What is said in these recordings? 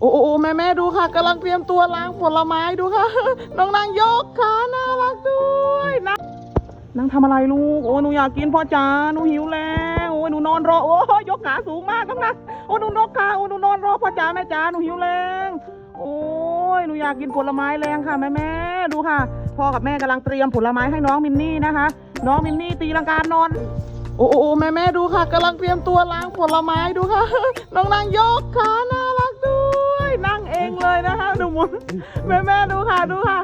โอ้โอ้แม่แม่ดูค่ะกำลังเตรียมตัวล้างผลไม้ดูค่ะ น้องนางยกขาน่ารักด้วยนะนางทำอะไรลูก โอ้หนูอยากกินพ่อจ๋าหนูหิวแล้วโอ้หนูนอนรอโอ้ยกขาสูงมากน้องนางโอ้หนูนกขาโอ้หนูนอนรอพ่อจ๋าแม่จ๋าหนูหิวแรงโอ้ยหนูอยากกินผลไม้แรงค่ะแม่แม่ดูค่ะพ่อกับแม่กำลังเตรียมผลไม้ให้น้องมินนี่นะคะ น้องมินนี่ตีลังกานอนโอ้โอ้แม่แม่ดูค่ะกำลังเตรียมตัวล้างผลไม้ดูค่ะ น้องนางยกขาน่า เลยนะคะดูหมุนแม่แม่ดูค่ะดูค่ะ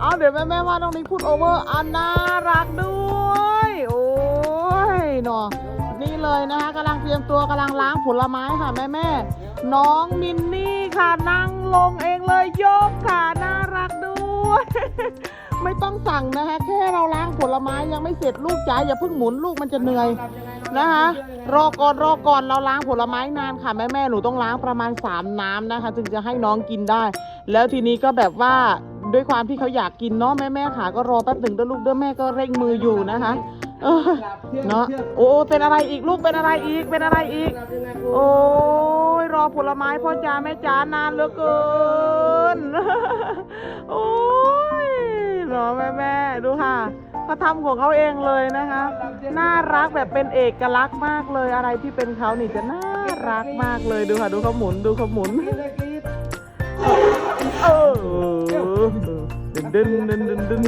เอาเดี๋ยวแม่แม่ว่าน้องนิกพูดโอเวอร์อันน่ารักด้วยโอ้ยเนาะนี่เลยนะคะกำลังเตรียมตัวกำลังล้างผลไม้ค่ะแม่แม่น้องมินนี่ค่ะนั่งลงเองเลยยกขาน่ารักด้วยไม่ต้องสั่งนะคะแค่เราล้างผลไม้ยังไม่เสร็จลูกจ๋าอย่าเพิ่งหมุนลูกมันจะเหนื่อย นะคะ รอก่อนรอก่อนเราล้างผลไม้นานค่ะแม่แม่หนูต้องล้างประมาณ 3 น้ำนะคะ จึงจะให้น้องกินได้ แล้วทีนี้ก็แบบว่าด้วยความที่เขาอยากกินเนาะแม่แม่ขาก็รอแป๊บหนึ่งเด้อลูกเด้อแม่ก็เร่งมืออยู่นะคะเออเนาะโอ้เป็นอะไรอีกลูกเป็นอะไรอีกเป็นอะไรอีก โอ้ยรอผลไม้พ่อจ๋าแม่จ๋านานเหลือเกินโอ้ยรอแม่แม่ดูค่ะ เขาทำของเขาเองเลยนะคะ น่ารักแบบเป็นเอกลักษณ์มากเลยอะไรที่เป็นเขานี่จะน่ารักมากเลยดูค่ะดูเขาหมุนดูเขาหมุนเออเดินเดินเดินเดิน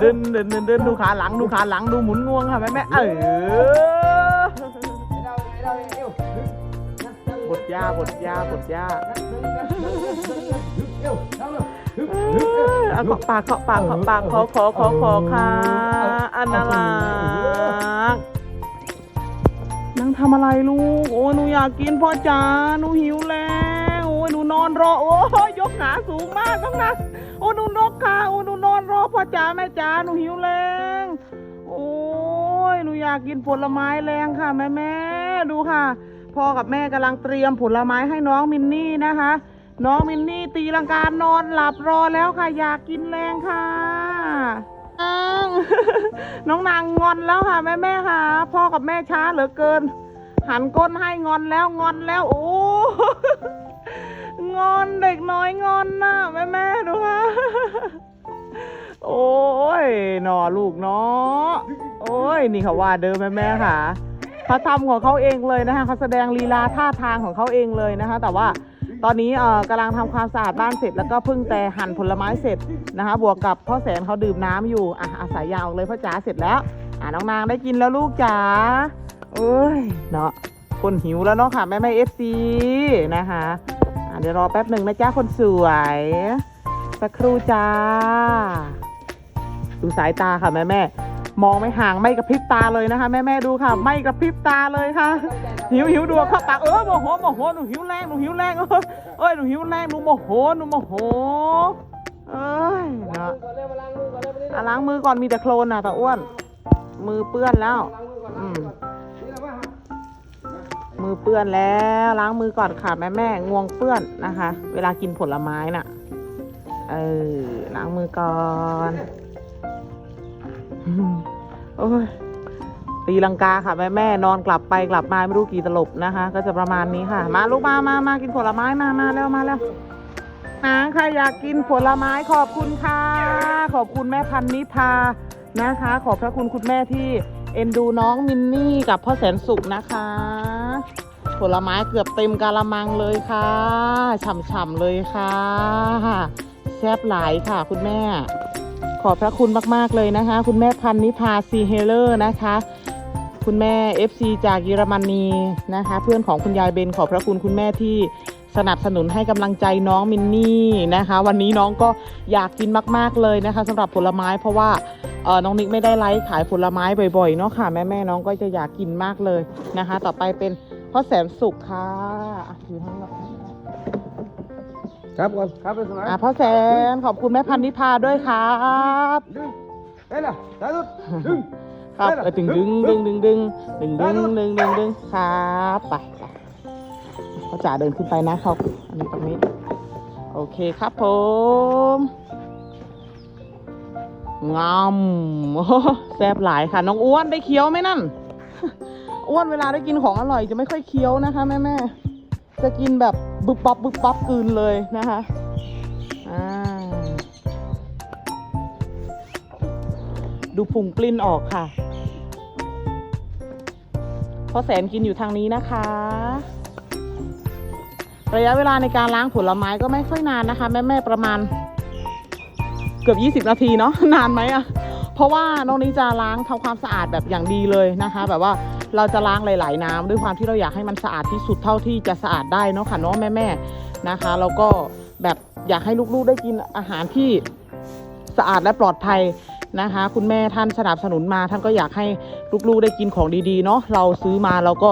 เดินเดินเดินเดินเดินดูขาหลังดูขาหลังดูหมุนงวงค่ะแม่แม่เออบทยาบทยาบทยา เออเอาเคาะปากเคาะปากเคาะปากขอขอขอขอค่ะอันน่ารักนั่งทำอะไรลูก โอ้ยหนูอยากกินพ่อจ๋าหนูหิวแล้วโอ้ยหนูนอนรอ โอ้ยยกขาสูงมากน้องนะโอ้หนูนกขาโอ้หนูนอนรอพ่อจ๋าแม่จ๋าหนูหิวแรงโอ้ยหนูอยากกินผลไม้แรงค่ะแม่แม่ดูค่ะพ่อกับแม่กำลังเตรียมผลไม้ให้น้องมินนี่นะคะ น้องมินนี่ตีลังกานอนหลับรอแล้วค่ะ อยากกินแรงค่ะนางน้องนางงอนแล้วค่ะ แม่แม่ค่ะ พ่อกับแม่ช้าเหลือเกิน หันก้นให้งอนแล้วงอนแล้วโอ้งอนเด็กน้อยงอนน่ะแม่แม่ดูค่ะโอ้ยหนอลูกเนาะโอ้ยนี่เขาว่าเดิมแม่แม่ค่ะเขาทำของเขาเองเลยนะคะเขาแสดงลีลาท่าทางของเขาเองเลยนะคะ แต่ว่า ตอนนี้เอ่อกำลังทำความสะอาดบ้านเสร็จ แล้วก็เพิ่งแต่หั่นผลไม้เสร็จนะคะ บวกกับพ่อแสนเขาดื่มน้ำอยู่อะอาศัยยาวเลยพ่อจ๋าเสร็จแล้วอะน้องนางได้กินแล้วลูกจ๋าเอ้ยเนาะคนหิวแล้วเนาะค่ะแม่แม่เอฟซีนะคะอะเดี๋ยวรอแป๊บหนึ่งนะจ๊ะคนสวย สักครู่จ้า ดูสายตาค่ะแม่แม่ มองไม่ห่างไม่กระพริบตาเลยนะคะ แม่แม่ดูค่ะ ไม่กระพริบตาเลยค่ะ หิวหิวดูเข้าปากเออโมโหโมโหหนูหิวแรงหนูหิวแรงเออเอ้ยหนูหิวแรงหนูโมโหหนูโมโหเอ้ยเนาะอะล้างมือก่อนมีแต่โคลนน่ะตาอ้วน มือเปื้อนแล้วมมือเปื้อนแล้วล้างมือก่อนค่ะแม่แม่งวงเปื้อนนะคะ เวลากินผลไม้น่ะเออล้างมือก่อน โอ้ยตีลังกาค่ะแม่แม่นอนกลับไปกลับมาไม่รู้กี่ตลบนะคะ ก็จะประมาณนี้ค่ะ มาลูกมามามากินผลไม้มามาแล้วมาแล้วนะใครอยากกินผลไม้ขอบคุณค่ะ ขอบคุณแม่พันนิพานะคะ ขอบพระคุณคุณแม่ที่เอ็นดูน้องมินนี่กับพ่อแสนสุขนะคะ ผลไม้เกือบเต็มกาละมังเลยค่ะฉ่ำๆเลยค่ะ แซ่บหลายค่ะคุณแม่ ขอบพระคุณมาก ๆ เลยนะคะ คุณแม่พันนิพาซีเฮเลอร์นะคะ คุณแม่ FC จากเยอรมนีนะคะ เพื่อนของคุณยายเบนขอบพระคุณคุณแม่ที่สนับสนุนให้กำลังใจน้องมินนี่นะคะ วันนี้น้องก็อยากกินมาก ๆเลยนะคะสำหรับผลไม้เพราะว่าเออน้องนิกไม่ได้ไลฟ์ขายผลไม้บ่อยๆเนาะค่ะแม่แม่น้องก็จะอยากกินมากเลยนะคะ ต่อไปเป็นพ่อแสนสุขค่ะอะถือให้เรา ครับก่อนครับเป็นสมัยอะพ่อแสนขอบคุณแม่พันนิพาด้วยครับดึงได้ละได้สุดดึงครับได้เหรอเออดึงดึงดึงดึงดึงดึงดึงดึงดึงดึงครับไปไปเขาจ๋าเดินขึ้นไปนะครับอันนี้ตรงนี้ โอเคครับผมงามโอ้โหแซ่บหลายค่ะ น้องอ้วนได้เคี้ยวไหมนั่น อ้วนเวลาได้กินของอร่อยจะไม่ค่อยเคี้ยวนะคะแม่แม่จะกินแบบ บึบปับบึบปับกลืนเลยนะคะอ่าดูพุงปลิ้นออกค่ะเพราะแสนกินอยู่ทางนี้นะคะ ระยะเวลาในการล้างผลไม้ก็ไม่ค่อยนานนะคะแม่แม่ๆประมาณเกือบ 20 นาทีเนาะนานไหมอะเพราะว่าน้องนี้จะล้างทำความสะอาดแบบอย่างดีเลยนะคะ แบบว่า เราจะล้างหลาย ๆ น้ำด้วยความที่เราอยากให้มันสะอาดที่สุดเท่าที่จะสะอาดได้เนาะค่ะเน้องแม่ๆนะคะแล้วก็แบบอยากให้ลูกๆได้กินอาหารที่สะอาดและปลอดภัยนะคะ คุณแม่ท่านสนับสนุนมาท่านก็อยากให้ลูกๆได้กินของดีๆเนาะเราซื้อมาเราก็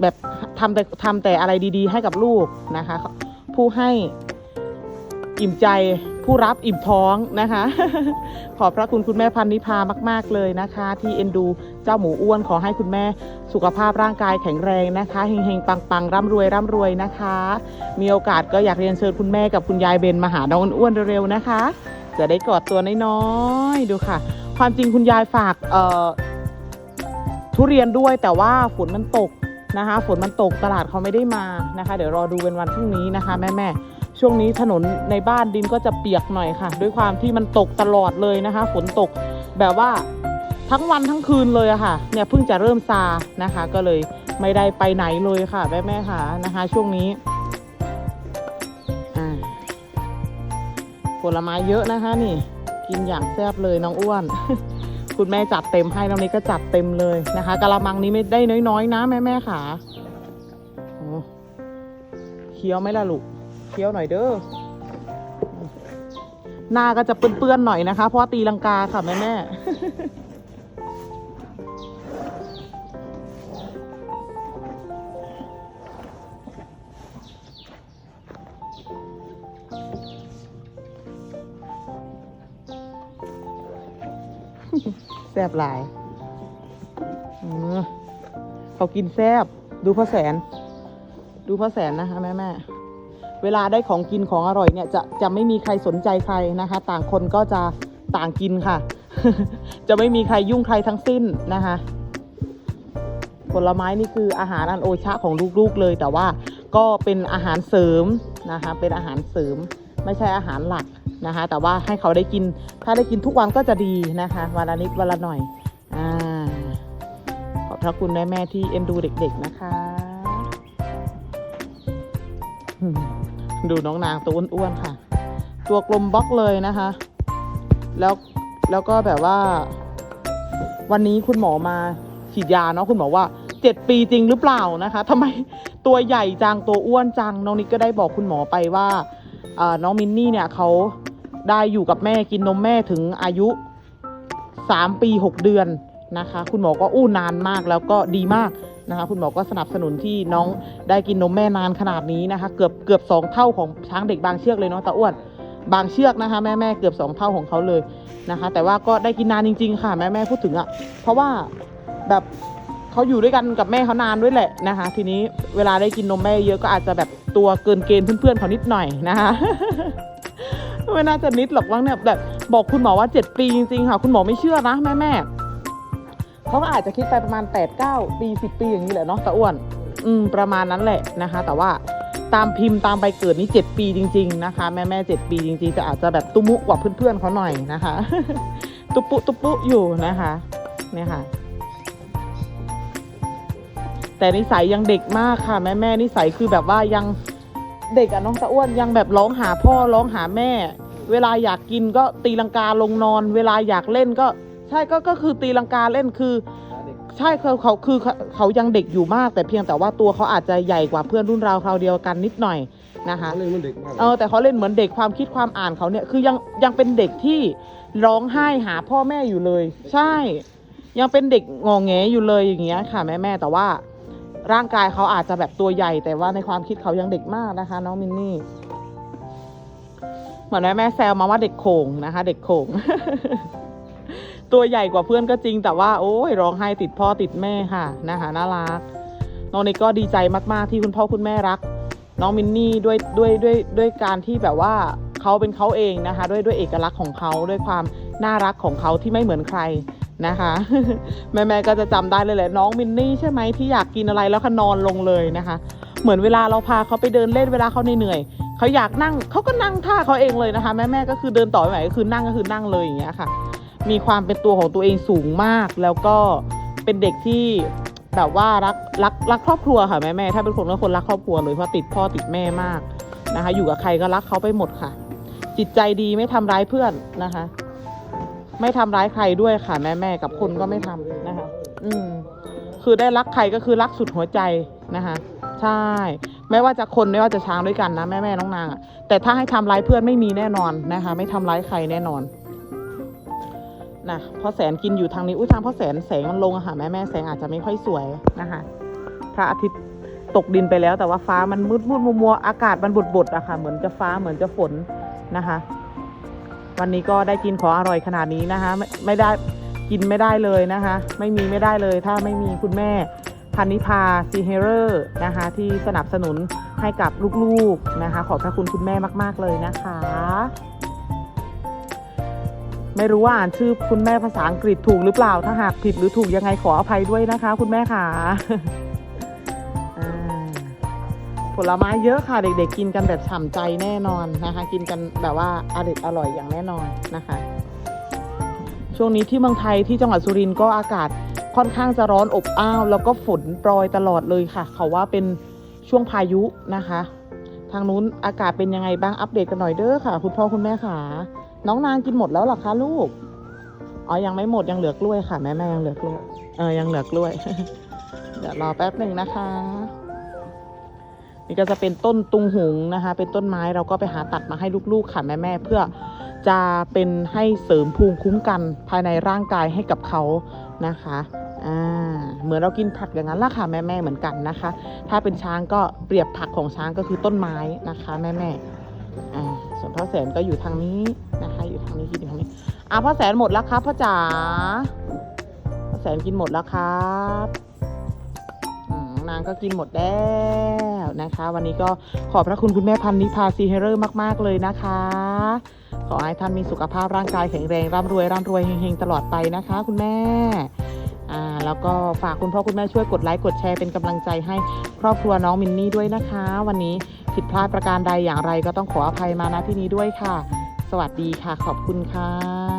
แบบทำแต่ทำแต่อะไรดี ๆ ให้กับลูกนะคะ ผู้ให้อิ่มใจผู้รับอิ่มท้องนะคะ ขอบพระคุณคุณแม่พันนิพามาก ๆ เลยนะคะ ที่เอ็นดู เจ้าหมูอ้วนขอให้คุณแม่สุขภาพร่างกายแข็งแรงนะคะเฮงๆปังๆร่ำรวยร่ำรวยนะคะ มีโอกาสก็อยากเรียนเชิญคุณแม่กับคุณยายเบนมาหาน้องอ้วนเร็วๆนะคะ จะได้กอดตัวน้อยๆดูค่ะ ความจริงคุณยายฝากเอ่อทุเรียนด้วยแต่ว่าฝนมันตกนะคะ ฝนมันตกตลาดเขาไม่ได้มานะคะ เดี๋ยวรอดูเป็นวันพรุ่งนี้นะคะ แม่ๆช่วงนี้ถนนในบ้านดินก็จะเปียกหน่อยค่ะ ด้วยความที่มันตกตลอดเลยนะคะ ฝนตกแบบว่า ทั้งวันทั้งคืนเลยอะค่ะ เนี่ยเพิ่งจะเริ่มซานะคะ ก็เลยไม่ได้ไปไหนเลยค่ะแม่แม่ค่ะนะคะ ช่วงนี้ผลไม้เยอะนะคะนี่ กินอย่างแซ่บเลยน้องอ้วน คุณแม่จัดเต็มให้น้องนี้ก็จัดเต็มเลยนะคะกะละมังนี้ไม่ได้น้อยๆ นะแม่แม่ค่ะเคี้ยวไหมล่ะลูกเคี้ยวหน่อยเด้อหน้าก็จะเปื้อนๆหน่อยนะคะ เพราะตีลังกาค่ะแม่แม่ แซบหลายเขากินแซบดูพ่อแสน ดูพ่อแสนนะคะแม่แม่เวลาได้ของกินของอร่อยเนี่ย จะจะไม่มีใครสนใจใครนะคะ ต่างคนก็จะต่างกินค่ะ จะไม่มีใครยุ่งใครทั้งสิ้นนะคะผลไม้นี่คืออาหารอันโอชะของลูกๆเลย แต่ว่าก็เป็นอาหารเสริมนะคะเป็นอาหารเสริมไม่ใช่อาหารหลัก นะคะ แต่ว่าให้เขาได้กิน ถ้าได้กินทุกวันก็จะดีนะคะวันละนิดวันละหน่อยอ่าขอบพระคุณแม่แม่ที่เอ็นดูเด็ก ๆนะคะ ดูน้องนางตัวอ้วนๆค่ะ ตัวกลมบล็อกเลยนะคะ แล้วแล้วก็แบบว่า วันนี้คุณหมอมาฉีดยาเนาะคุณหมอว่าเจ็ดปีจริงหรือเปล่านะคะทำไมตัวใหญ่จังตัวอ้วนจังน้องนิกก็ได้บอกคุณหมอไปว่าน้องมินนี่เนี่ยเขา ได้อยู่กับแม่กินนมแม่ถึงอายุสามปีหกเดือนนะคะ คุณหมอก็อู้นานมากแล้วก็ดีมากนะคะ คุณหมอก็สนับสนุนที่น้องได้กินนมแม่นานขนาดนี้นะคะ เกือบเกือบสองเท่าของช้างเด็กบางเชือกเลยเนาะตาอ้วนบางเชือกนะคะแม่แม่เกือบสองเท่าของเขาเลยนะคะ แต่ว่าก็ได้กินนานจริง ๆ ค่ะแม่แม่พูดถึงอะ เพราะว่าแบบเขาอยู่ด้วยกันกับแม่เขานานด้วยแหละนะคะ ทีนี้เวลาได้กินนมแม่เยอะก็อาจจะแบบตัวเกินเกณฑ์เพื่อนๆเขานิดหน่อยนะคะ ไม่น่าจะนิดหรอกว่าเนี่ยแบบบอกคุณหมอว่าเจ็ดปีจริงๆค่ะ คุณหมอไม่เชื่อนะแม่แม่เขาก็อาจจะคิดไปประมาณแปดเก้าปีสิบปีอย่างนี้แหละเนาะตาอ้วน อืมประมาณนั้นแหละนะคะ แต่ว่าตามพิมพ์ตามใบเกิดนี่เจ็ดปีจริง ๆ นะคะ แม่แม่เจ็ดปีจริงๆแต่อาจจะแบบตุ้มุกว่าเพื่อนๆเขาหน่อยนะคะ ตุปุตุปุอยู่นะคะเนี่ยค่ะ แต่นิสัยยังเด็กมากค่ะ แม่แม่นิสัยคือแบบว่ายัง เด็กอะน้องตะอ้วนยังแบบร้องหาพ่อร้องหาแม่ เวลาอยากกินก็ตีลังกาลงนอน เวลาอยากเล่นก็ ใช่ก็ก็คือตีลังกาเล่นคือ ใช่เขาเขาคือเขาเขายังเด็กอยู่มาก แต่เพียงแต่ว่าตัวเขาอาจจะใหญ่กว่าเพื่อนรุ่นราวคราวเดียวกันนิดหน่อยนะคะ เล่นมันเด็กมากเออแต่เขาเล่นเหมือนเด็กความคิดความอ่านเขาเนี่ยคือยังยังเป็นเด็กที่ร้องไห้หาพ่อแม่อยู่เลย ใช่ ยังเป็นเด็กงองแงอยู่เลยอย่างเงี้ยค่ะแม่แม่ๆแต่ว่า ร่างกายเขาอาจจะแบบตัวใหญ่ แต่ว่าในความคิดเขายังเด็กมากนะคะ น้องมินนี่เหมือนแม่แม่แซวมาว่าเด็กโขงนะคะ เด็กโขงตัวใหญ่กว่าเพื่อนก็จริง แต่ว่าโอ้ยร้องไห้ติดพ่อติดแม่ค่ะนะคะน่ารักน้องนิกก็ดีใจมาก ๆ ที่คุณพ่อคุณแม่รัก น้องมินนี่ด้วยด้วยด้วยด้วยการที่แบบว่าเขาเป็นเขาเองนะคะ ด้วยด้วยเอกลักษณ์ของเขาด้วยความน่ารักของเขาที่ไม่เหมือนใคร นะคะแม่แม่ๆก็จะจำได้เลยแหละน้องมินนี่ใช่ไหมที่อยากกินอะไรแล้วก็นอนลงเลยนะคะ เหมือนเวลาเราพาเขาไปเดินเล่นเวลาเขาเหนื่อยๆเขาอยากนั่งเขาก็นั่งท่าเขาเองเลยนะคะแม่แม่ๆก็คือเดินต่อไม่ไหวก็คือนั่งก็คือนั่งเลยอย่างเงี้ยค่ะ มีความเป็นตัวของตัวเองสูงมากแล้วก็เป็นเด็กที่แบบว่ารักรักรักครอบครัวค่ะแม่แม่ๆถ้าเป็นคนก็คนรักครอบครัวเลยเพราะติดพ่อติดแม่มากนะคะ อยู่กับใครก็รักเขาไปหมดค่ะ จิตใจดีไม่ทำร้ายเพื่อนนะคะ ไม่ทำร้ายใครด้วยค่ะ แม่แม่กับคนก็ไม่ทำนะคะ อืม คือได้รักใครก็คือรักสุดหัวใจนะคะ ใช่ ไม่ว่าจะคนไม่ว่าจะช้างด้วยกันนะแม่แม่น้องนางอะแต่ถ้าให้ทำร้ายเพื่อนไม่มีแน่นอนนะคะ ไม่ทำร้ายใครแน่นอนนะพ่อแสนกินอยู่ทางนี้อุ้ยทางพ่อแสนแสงมันลงอะค่ะแม่แม่แสงอาจจะไม่ค่อยสวยนะคะพระอาทิตย์ตกดินไปแล้วแต่ว่าฟ้ามันมืดมืดมัวมัวอากาศมันบดบดอะค่ะ เหมือนจะฟ้าเหมือนจะฝนนะคะ วันนี้ก็ได้กินของอร่อยขนาดนี้นะคะไม่ไม่ได้กินไม่ได้เลยนะคะ ไม่มีไม่ได้เลยถ้าไม่มีคุณแม่พันนิพาซีเฮเรอร์นะคะ ที่สนับสนุนให้กับลูกๆนะคะ ขอบพระคุณคุณแม่มาก ๆ เลยนะคะ ไม่รู้ว่าอ่านชื่อคุณแม่ภาษาอังกฤษถูกหรือเปล่าถ้าหากผิดหรือถูกยังไงขออภัยด้วยนะคะ คุณแม่ค่ะ ผลไม้เยอะค่ะ เด็กๆกินกันแบบฉ่ำใจแน่นอนนะคะ กินกันแบบว่าอร่อยอร่อยอย่างแน่นอนนะคะ ช่วงนี้ที่เมืองไทยที่จังหวัดสุรินทร์ก็อากาศค่อนข้างจะร้อนอบอ้าว แล้วก็ฝนโปรยตลอดเลยค่ะ เขาว่าเป็นช่วงพายุนะคะ ทางนู้นอากาศเป็นยังไงบ้างอัปเดตกันหน่อยเด้อค่ะ คุณพ่อคุณแม่ค่ะ น้องนางกินหมดแล้วหรอคะลูกอ๋อยังไม่หมดยังเหลือกล้วยค่ะแม่แม่ยังเหลือกล้วยเออยังเหลือกล้วยเดี๋ยวรอแป๊บหนึ่งนะคะ นี่ก็จะเป็นต้นตุงหงนะคะ เป็นต้นไม้เราก็ไปหาตัดมาให้ลูกๆค่ะแม่แม่ๆเพื่อจะเป็นให้เสริมภูมิคุ้มกันภายในร่างกายให้กับเขานะคะอ่าเหมือนเรากินผักอย่างนั้นละค่ะแม่แม่ๆเหมือนกันนะคะ ถ้าเป็นช้างก็เปรียบผักของช้างก็คือต้นไม้นะคะแม่แม่ๆอ่าส่วนพ่อแสนก็อยู่ทางนี้นะคะอยู่ทางนี้กินอยู่ทางนี้อะพ่อแสนหมดแล้วครับพ่อจ๋าพ่อแสนกินหมดแล้วครับ นางก็กินหมดแล้วนะคะ วันนี้ก็ขอบพระคุณคุณแม่พันนิพาซีเฮเรอร์มาก ๆ เลยนะคะ ขอให้ท่านมีสุขภาพร่างกายแข็งแรงร่ำรวยร่ำรวยเฮงๆตลอดไปนะคะ คุณแม่อ่าแล้วก็ฝากคุณพ่อคุณแม่ช่วยกดไลค์กดแชร์เป็นกำลังใจให้ครอบครัวน้องมินนี่ด้วยนะคะ วันนี้ผิดพลาดประการใดอย่างไรก็ต้องขออภัยมาณที่นี้ด้วยค่ะ สวัสดีค่ะ ขอบคุณค่ะ